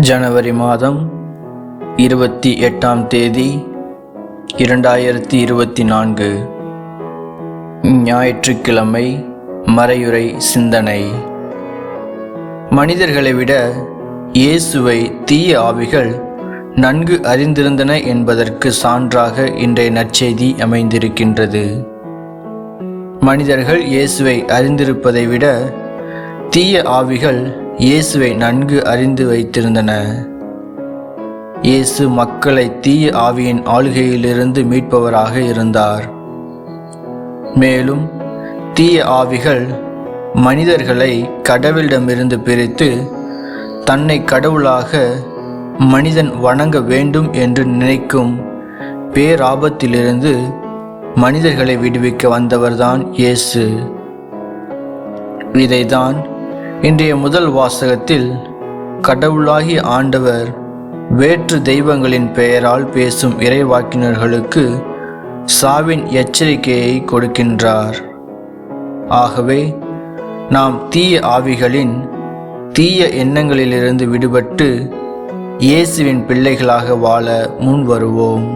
ஜனவரி மாதம் இருபத்தி எட்டாம் தேதி இரண்டாயிரத்தி இருபத்தி நான்கு. ஞாயிற்றுக்கிழமை மறையுறை சிந்தனை. மனிதர்களை விட இயேசுவை தீய ஆவிகள் நன்கு அறிந்திருந்தன என்பதற்கு சான்றாக இன்றைய நற்செய்தி அமைந்திருக்கின்றது. மனிதர்கள் இயேசுவை அறிந்திருப்பதை விட தீய ஆவிகள் இயேசுவை நன்கு அறிந்து வைத்திருந்தன. இயேசு மக்களை தீய ஆவியின் ஆளுகையிலிருந்து மீட்பவராக இருந்தார். மேலும் தீய ஆவிகள் மனிதர்களை கடவுளிடமிருந்து பிரித்து தன்னை கடவுளாக மனிதன் வணங்க வேண்டும் என்று நினைக்கும் பேராபத்திலிருந்து மனிதர்களை விடுவிக்க வந்தவர்தான் இயேசு. இதைதான் இன்றைய முதல் வாசகத்தில் கடவுளாகி ஆண்டவர் வேற்று தெய்வங்களின் பெயரால் பேசும் இறைவாக்கினர்களுக்கு சாவின் எச்சரிக்கையை கொடுக்கின்றார். ஆகவே நாம் தீய ஆவிகளின் தீய எண்ணங்களிலிருந்து விடுபட்டு இயேசுவின் பிள்ளைகளாக வாழ முன் வருவோம்